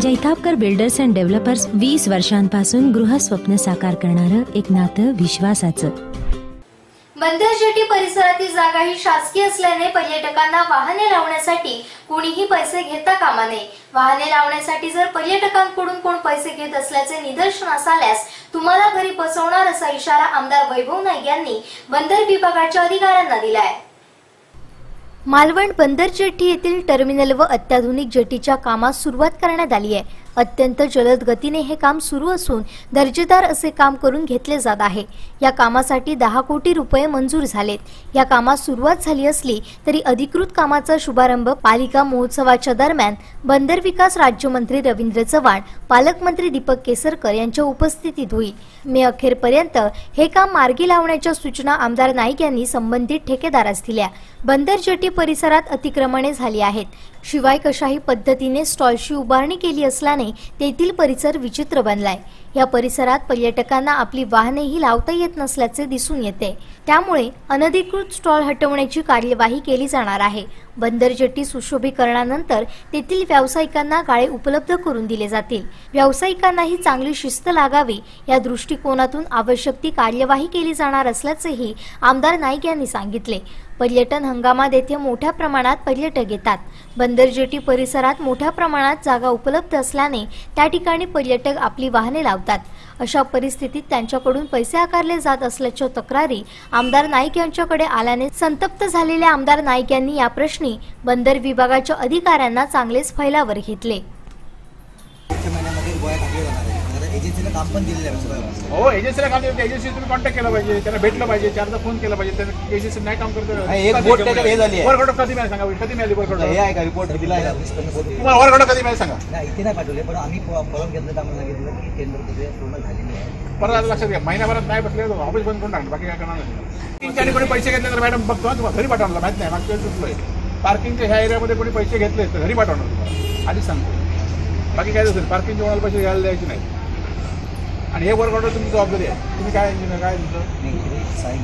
Jaitapkar builders and developers वीस वर्षांपासून गृहस्वप्न साकार करणारं एक नातं विश्वासाचं. बंदर जेटी परिसरातील जागा ही शासकीय असल्याने पर्यटकांना वाहने लावण्यासाठी कोणीही पैसे घेता कामा नये. वाहने लावण्यासाठी जर पर्यटकांकडून कोण पैसे घेत असल्याचे निदर्शनास आल्यास तुम्हाला घरी बसवणार असा इशारा आमदार वैभव नाईक यांनी बंदर विभागाच्या अधिकाऱ्यांना दिलाय. मालवण बंदर जेटी येथील टर्मिनल व अत्याधुनिक जेटीच्या कामास सुरुवात करण्यात आली आहे. अत्यंत जलद गतीने हे काम सुरू असून दर्जेदार असे काम करून घेतले जात आहे. या कामासाठी दहा कोटी रुपये मंजूर झालेत. या कामास सुरुवात झाली असली तरी अधिकृत कामाचा शुभारंभ पालिका महोत्सवाच्या दरम्यान बंदर विकास राज्यमंत्री रवींद्र चव्हाण पालकमंत्री दीपक केसरकर यांच्या उपस्थितीत होईल. मे अखेरपर्यंत हे काम मार्गी लावण्याच्या सूचना आमदार नाईक यांनी संबंधित ठेकेदारास दिल्या. बंदर जेटी परिसरात अतिक्रमणे झाली आहेत. शिवाय कशाही पद्धतीने स्टॉलची उभारणी केली असल्याने तेथील परिसर विचित्र बनलाय. या परिसरात पर्यटकांना आपली वाहनेही लावता येत नसल्याचे दिसून येते. त्यामुळे अनधिकृत स्टॉल हटवण्याची कार्यवाही केली जाणार आहे. बंदर जेटी सुशोभीकरणानंतर तेथील व्यावसायिकांना गाळे उपलब्ध करून दिले जातील. व्यावसायिकांनाही चांगली शिस्त लागावी या दृष्टिकोनातून आवश्यक ती कार्यवाही केली जाणार असल्याचेही आमदार नाईक यांनी सांगितले. पर्यटन हंगामात येथे मोठ्या प्रमाणात पर्यटक येतात. बंदर जेटी परिसरात मोठ्या प्रमाणात जागा उपलब्ध असल्याने त्या ठिकाणी पर्यटक आपली वाहने लावतात अशा परिस्थितीत त्यांच्याकडून पैसे आकारले जात असल्याच्या तक्रारी आमदार नाईक यांच्याकडे आल्याने संतप्त झालेल्या आमदार नाईक यांनी या प्रश्नी बंदर विभागाच्या अधिकाऱ्यांना चांगलेच फैलावर घेतले. एजन्सीला काम पण दिलेलं आहे हो एजन्सीला काम देते एजन्सी तुम्ही कॉन्टॅक्ट केला पाहिजे त्यांना भेटलं पाहिजे चारदा फोन केला पाहिजे. त्यांना एजन्सी नाही काम करतो एक बोट त्याच्यात हे झाली आहे. वरखोड कधी मिळाली सांगा कधी मिळाली वरखोड? हे आहे का रिपोर्ट दिला आहे. तुम्हाला वरखोड कधी मिळाली सांगा. नाही इथे नाही पाठवले पण आम्ही प- पळून घेतलं आम्हाला सांगितलं की टेंडर तिथे पूर्ण झालेली आहे परत आता लक्षात घ्या महिनाभरात नाही बसले तर ऑफिस बंद करून टाकलं बाकी काय करणार नाही. पार्किंगच्या कोणी पैसे घेतले तर मॅडम बघतो तुम्हाला घरी पाठवणार माहीत नाही मागच्या सुचलोय पार्किंगच्या ह्या एरियामध्ये कोणी पैसे घेतले तर घरी पाठवणार तुम्हाला. आधीच सांगतो. बाकी काय असेल पार्किंगच्या कोणाला पैसे घ्यायला द्यायचे नाही. आणि हे वर्क ऑर्डर तुमची जबाबदारी आहे. तुम्ही काय इंजिनियर काय तुमचं? नाही साई